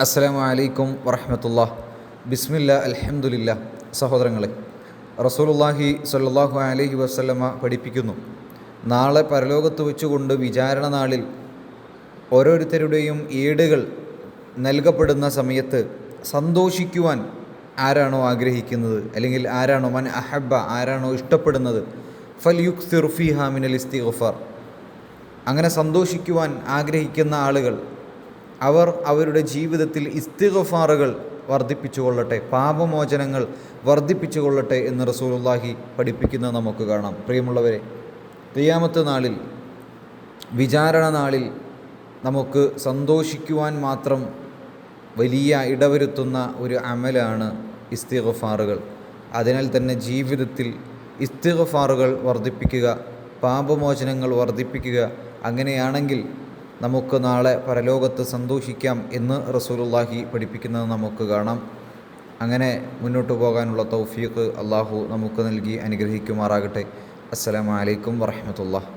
അസ്സലാമു അലൈക്കും വറഹമത്തുള്ള ബിസ്മില്ല അലഹമുല്ല സഹോദരങ്ങളെ റസൂലുള്ളാഹി സ്വല്ലല്ലാഹു അലൈഹി വസല്ലമ പഠിപ്പിക്കുന്നു. നാളെ പരലോകത്ത് വെച്ചുകൊണ്ട് വിചാരണ നാളിൽ ഓരോരുത്തരുടെയും ഏടുകൾ നൽകപ്പെടുന്ന സമയത്ത് സന്തോഷിക്കുവാൻ ആരാണോ ആഗ്രഹിക്കുന്നത്? അല്ലെങ്കിൽ ആരാണോ മൻ അഹബ ആരാണോ ഇഷ്ടപ്പെടുന്നത്? ഫൽ യുക് സിർഫി ഹാമിനൽ ഇസ്തിഗഫാർ. അങ്ങനെ സന്തോഷിക്കുവാൻ ആഗ്രഹിക്കുന്ന ആളുകൾ അവർ അവരുടെ ജീവിതത്തിൽ ഇസ്തിഗഫാറുകൾ വർദ്ധിപ്പിച്ചു കൊള്ളട്ടെ പാപമോചനങ്ങൾ വർദ്ധിപ്പിച്ചു കൊള്ളട്ടെ എന്ന് റസൂലുള്ളാഹി പഠിപ്പിക്കുന്നത് നമുക്ക് കാണാം. പ്രിയമുള്ളവരെ തെയ്യാമത്തെ നാളിൽ വിചാരണ നാളിൽ നമുക്ക് സന്തോഷിക്കുവാൻ മാത്രം വലിയ ഇടവരുത്തുന്ന ഒരു അമലാണ് ഇസ്തിഗഫാറുകൾ. അതിനാൽ തന്നെ ജീവിതത്തിൽ ഇസ്തിഗഫാറുകൾ വർദ്ധിപ്പിക്കുക പാപമോചനങ്ങൾ വർദ്ധിപ്പിക്കുക അങ്ങനെയാണെങ്കിൽ നമുക്ക് നാളെ പരലോകത്ത് സന്തോഷിക്കാം എന്ന് റസൂലുള്ളാഹി പഠിപ്പിക്കുന്നത് നമുക്ക് കാണാം. അങ്ങനെ മുന്നോട്ട് പോകാനുള്ള തൗഫീഖ് അള്ളാഹു നമുക്ക് നൽകി അനുഗ്രഹിക്കുമാറാകട്ടെ. അസ്സലാമു അലൈക്കും വറഹമത്തുള്ള